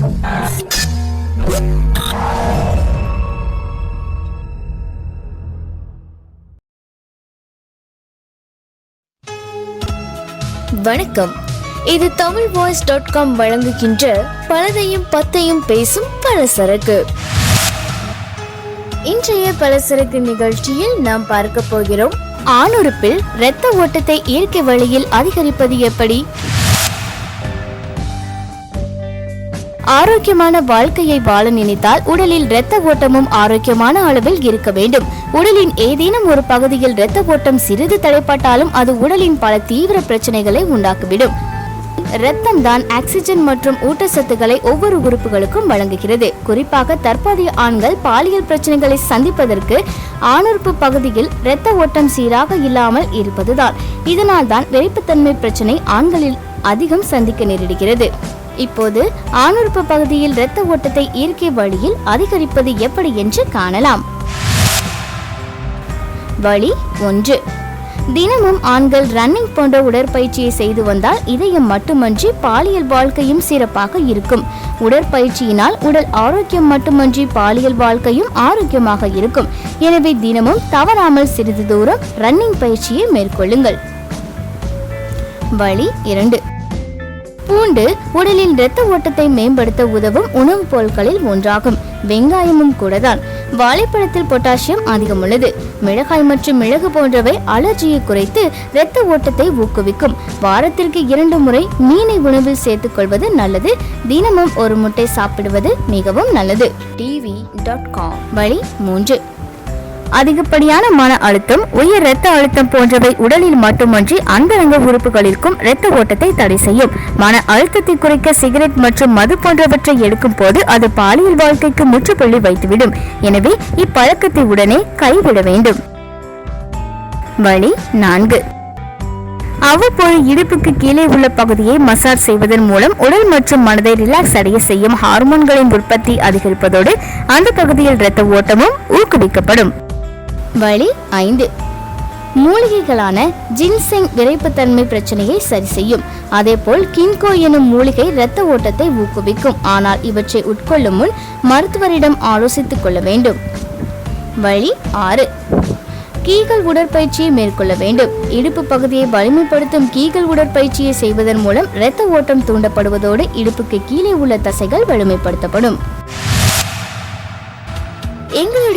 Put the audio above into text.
வணக்கம். இது Tamil voice dot com வழங்குகின்ற பலதையும் பத்தையும் பேசும் பலசரக்கு. இன்றைய பலசரக்கு நிகழ்ச்சியில் நாம் பார்க்க போகிறோம் ஆணுறுப்பில் இரத்த ஓட்டத்தை இயற்கை வழியில் அதிகரிப்பது எப்படி? ஆரோக்கியமான வாழ்க்கையை வாழ நினைத்தால் உடலில் இரத்த ஓட்டமும் ஆரோக்கியமான அளவில் இருக்க வேண்டும். உடலின் ஏதேனும் ஒரு பகுதியில் இரத்த ஓட்டம் சிறிது தடைப்பட்டாலும் அது உடலின் பல தீவிர பிரச்சனைகளை உண்டாக்கிவிடும். ரத்தம் தான் ஆக்சிஜன் மற்றும் ஊட்டச்சத்துக்களை ஒவ்வொரு உறுப்புகளுக்கும் வழங்குகிறது. குறிப்பாக தற்போதைய ஆண்கள் பாலியல் பிரச்சனைகளை சந்திப்பதற்கு ஆணுறுப்பு பகுதியில் இரத்த ஓட்டம் சீராக இல்லாமல் இருப்பதுதான். இதனால் தான் வெறிப்புத்தன்மை பிரச்சனை ஆண்களில் அதிகம் சந்திக்க நேரிடுகிறது. இப்போது ஆணுறுப்பு பகுதியில் இரத்த ஓட்டத்தை இயற்கை வழியில் அதிகரிப்பது எப்படி என்று காணலாம். வழி ஒன்று. தினமும் ஆண்கள் ரன்னிங் போன்ற உடற்பயிற்சியை செய்து வந்தால் இதயம் மட்டுமன்றி பாலியல் வாழ்க்கையும் சிறப்பாக இருக்கும். உடற்பயிற்சியினால் உடல் ஆரோக்கியம் மட்டுமன்றி பாலியல் வாழ்க்கையும் ஆரோக்கியமாக இருக்கும். எனவே தினமும் தவறாமல் சிறிது தூரம் ரன்னிங் பயிற்சியை மேற்கொள்ளுங்கள். வழி இரண்டு. பூண்டு உடலில் இரத்த ஓட்டத்தை மேம்படுத்த உதவும் உணவுப் பொருட்களில் ஒன்றாகும். வெங்காயமும் கூடதான். வாழைப்பழத்தில் பொட்டாசியம் அதிகம் உள்ளது. மிளகாய் மற்றும் மிளகு போன்றவை அலர்ஜியை குறைத்து இரத்த ஓட்டத்தை ஊக்குவிக்கும். வாரத்திற்கு இரண்டு முறை மீனை உணவில் சேர்த்துக் கொள்வது நல்லது. தினமும் ஒரு முட்டை சாப்பிடுவது மிகவும் நல்லது. TV dot com. வழி மூன்று. அதிகப்படியான மன அழுத்தம் உயர் இரத்த அழுத்தம் போன்றவை உடலில் மட்டுமன்றி அந்தரங்க உறுப்புகளிற்கும் இரத்த ஓட்டத்தை தடை செய்யும். மன அழுத்தத்தை குறைக்க சிகரெட் மற்றும் மது போன்றவற்றை எடுக்கும் போது அது பாலியல் வாழ்க்கைக்கு முற்றுப்புள்ளி வைத்துவிடும். எனவே இப்பழக்கத்தை உடனே கைவிட வேண்டும். வழி நான்கு. அவ்வப்போது இடுப்புக்கு கீழே உள்ள பகுதியை மசாஜ் செய்வதன் மூலம் உடல் மற்றும் மனதை ரிலாக்ஸ் அடைய செய்யும் ஹார்மோன்களின் உற்பத்தி அதிகரிப்பதோடு அந்த பகுதியில் இரத்த ஓட்டமும் ஊக்குவிக்கப்படும். வழி ஐந்து. மூலிகைகளான ஜின்செங் விரைப்புத்தன்மை பிரச்சனையை சரி செய்யும். அதேபோல் கின்கோ எனும் மூலிகை இரத்த ஓட்டத்தை ஊக்குவிக்கும். ஆனால் இவற்றை உட்கொள்ளும் முன் மருத்துவரிடம் ஆலோசித்துக் கொள்ள வேண்டும். வழி ஆறு. கீகல் உடற்பயிற்சியை மேற்கொள்ள வேண்டும். இடுப்பு பகுதியை வலிமைப்படுத்தும் கீகல் உடற்பயிற்சியை செய்வதன் மூலம் இரத்த ஓட்டம் தூண்டப்படுவதோடு இடுப்புக்கு கீழே உள்ள தசைகள் வலிமைப்படுத்தப்படும்.